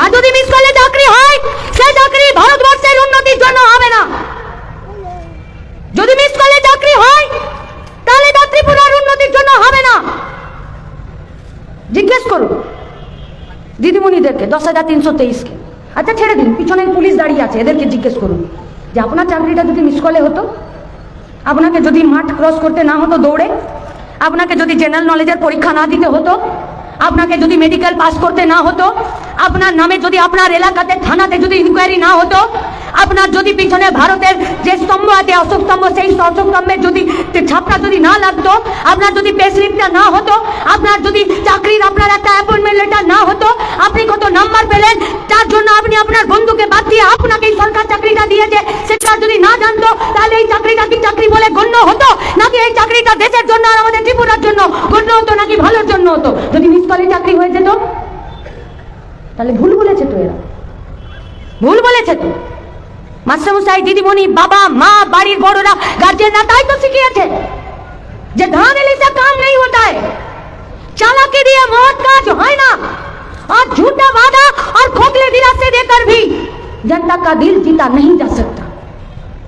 আর যদি মিস করলে চাকরি হয় সে চাকরি ভারতবর্ষের উন্নতির জন্য হবে না। যদি মিস করলে চাকরি হয়, তাহলে তা ত্রিপুরার উন্নতির জন্য হবে না। জিজ্ঞেস করুন দিদিমণিদেরকে, দশ হাজার তিনশো তেইশকে। আচ্ছা ছেড়ে দিন পিছনে পুলিশ দাঁড়িয়ে আছে, এদেরকে জিজ্ঞেস করুন। যে আপনার চাকরিটা যদি মিস করলে হতো, আপনাকে যদি মাঠ ক্রস করতে না হতো দৌড়ে, আপনাকে যদি জেনারেল নলেজের পরীক্ষা না দিতে হতো আপনাকে যদি মেডিকেল পাস করতে না হতো, আপনার নামে যদি আপনার এলাকাতে, থানাতে যদি ইনকোয়ারি না হতো, আপনার যদি পিছনে ভারতের যে স্তম্ভ আছে, অশোক স্তম্ভ, সেই অশোক স্তম্ভের যদি ছাপটা যদি না লাগতো, আপনার যদি পে স্লিপটা না হতো, আপনার যদি চাকরির আপনার একটা অ্যাপয়েন্টমেন্ট লেটার না হতো, আপনি কত নাম্বার পেলেন, তার জন্য আপনি আপনার বন্ধুকে বাদ দিয়ে আপনাকে এই সরকার চাকরিটা দিয়েছে, সেটা যদি না জানতো, তাহলে এই চাকরিটা কি চাকরি বলে গণ্য হতো? নাকি এই চাকরিটা দেশের জন্য আর আমাদের ত্রিপুরার জন্য গণ্য হতো নাকি ভালোর জন্য হতো যদি মিসকালি চাকরি হয়ে যেত তাহলে ভুল বলেছে তো এরা ভুল বলেছে তো মাস্টারমশাই দিদিমণি বাবা মা বাড়ির বড়রা গার্জেনরা তাই তো শিখিয়েছে যে ধান এলে সে কাম নেই होता है चालाकी दिए मौत काज है ना और झूठा वादा और खोखले दिलासे देकर भी जनता का दिल जीता नहीं जा सकता